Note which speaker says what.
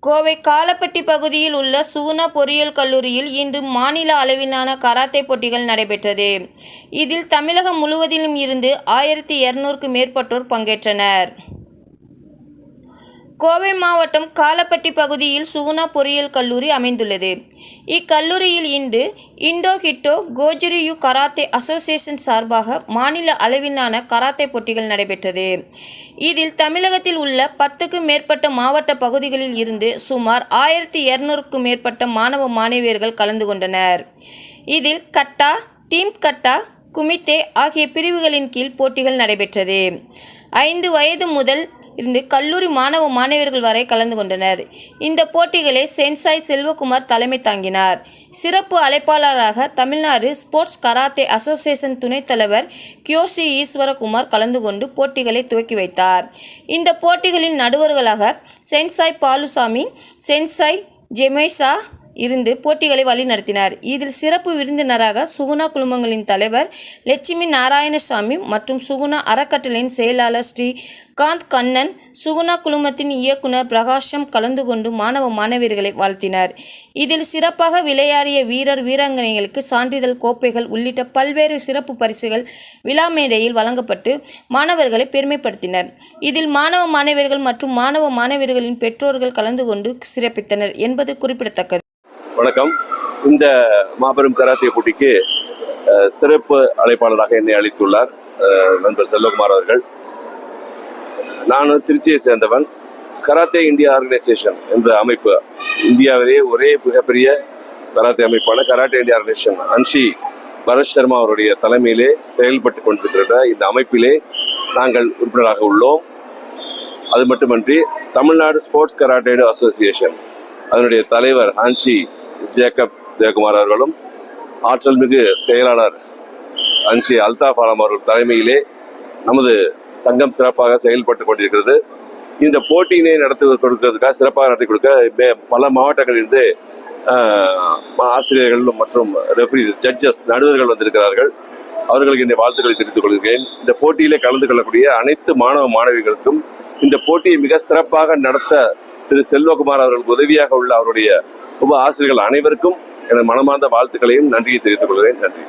Speaker 1: கோவை காலப்பட்டி பகுதியில் உள்ள சுகுணா பொறியியல் கல்லூரியில் இன்று மாநில அளவிலான கராத்தே போட்டிகள் நடைபெற்றது. இதில் தமிழகம் முழுவதிலும் இருந்து ஆயிரத்தி இருநூறுக்கு மேற்பட்டோர் பங்கேற்றனர். கோவை மாவட்டம் காலப்பட்டி பகுதியில் சுகுணா பொறியியல் கல்லூரி அமைந்துள்ளது. இக்கல்லூரியில் இன்று இண்டோ ஹிட்டோ கோஜிரியு கராத்தே அசோசியேஷன் சார்பாக மாநில அளவிலான கராத்தே போட்டிகள் நடைபெற்றது. இதில் தமிழகத்தில் உள்ள பத்துக்கும் மேற்பட்ட மாவட்ட பகுதிகளில் இருந்து சுமார் ஆயிரத்தி இருநூறுக்கும் மேற்பட்ட மாணவ மாணவியர்கள் கலந்து கொண்டனர். இதில் கட்டா டீம் கட்டா குமித்தே ஆகிய பிரிவுகளின் கீழ் போட்டிகள் நடைபெற்றது. ஐந்து வயது முதல் இருந்து கல்லூரி மாணவ மாணவியர்கள் வரை கலந்து கொண்டனர். இந்த போட்டிகளை சென்சாய் செல்வகுமார் தலைமை தாங்கினார். சிறப்பு அழைப்பாளராக தமிழ்நாடு ஸ்போர்ட்ஸ் கராத்தே அசோசியேஷன் துணைத் தலைவர் கியோசி ஈஸ்வரகுமார் கலந்து கொண்டு போட்டிகளை துவக்கி வைத்தார். இந்த போட்டிகளின் நடுவர்களாக சென்சாய் பாலுசாமி சென்சாய் ஜெமேஷா இருந்து போட்டிகளை வழிநடத்தினார் இதில் சிறப்பு விருந்தினராக சுகுணா குழுமங்களின் தலைவர் லட்சுமி நாராயணசாமி மற்றும் சுகுணா அறக்கட்டளையின் செயலாளர் ஸ்ரீ காந்த் கண்ணன் சுகுணா குழுமத்தின் இயக்குனர் பிரகாஷம் கலந்து கொண்டு மாணவ மாணவியர்களை வாழ்த்தினார். இதில் சிறப்பாக விளையாடிய வீரர் வீராங்கனைகளுக்கு சான்றிதழ் கோப்பைகள் உள்ளிட்ட பல்வேறு சிறப்பு பரிசுகள் விழா மேடையில் வழங்கப்பட்டு மாணவர்களை பெருமைப்படுத்தினர். இதில் மாணவ மாணவியர்கள் மற்றும் மாணவ மாணவியர்களின் பெற்றோர்கள் கலந்து கொண்டு சிறப்பித்தனர் என்பது குறிப்பிடத்தக்கது.
Speaker 2: வணக்கம். இந்த மாபெரும் கராத்தே போட்டிக்கு சிறப்பு அழைப்பாளராக என்னை அழைத்துள்ளார் நண்பர் செல்வகுமார் அவர்கள். நான் திருச்சியை சேர்ந்தவன். கராத்தே இந்தியா ஆர்கனைசேஷன் என்ற அமைப்பு இந்தியாவிலேயே ஒரே மிகப்பெரிய கராத்தே அமைப்பான கராட்டே இந்தியா ஆர்கனைசேஷன். அன்ஷி பரத் சர்மா அவருடைய தலைமையிலே செயல்பட்டு கொண்டிருக்கிற இந்த அமைப்பிலே நாங்கள் உறுப்பினராக உள்ளோம். அது மட்டுமன்றி தமிழ்நாடு ஸ்போர்ட்ஸ் கராட்டே அசோசியேஷன் அதனுடைய தலைவர் ஹான்ஷி ஜேக்கப் ஜெயக்குமார் அவர்களும் ஆற்றல் மிகு செயலாளர் அன்ஷி அல்தாஃப் ஆலம் அவர்கள் தலைமையிலே நமது சங்கம் சிறப்பாக செயல்பட்டு கொண்டிருக்கிறது. இந்த போட்டியினை நடத்தி கொடுக்கிறதுக்காக சிறப்பாக நடத்தி கொடுக்க பல மாவட்டங்களிலிருந்து ஆஹ், ஆசிரியர்கள் மற்றும் ரெஃப்ரி ஜட்ஜஸ் நடுவர்கள் வந்திருக்கிறார்கள். அவர்களுக்கு என்னுடைய வாழ்த்துக்களை தெரிவித்துக் கொள்கிறேன். இந்த போட்டியிலே கலந்து கொள்ளக்கூடிய அனைத்து மாணவ மாணவிகளுக்கும் இந்த போட்டியை மிக சிறப்பாக நடத்த திரு செல்வகுமார் அவர்களுக்கு உதவியாக உள்ள அவருடைய உப ஆசிரியர்கள் அனைவருக்கும் எனது மனமார்ந்த வாழ்த்துக்களையும் நன்றியை தெரிவித்துக் கொள்கிறேன். நன்றி.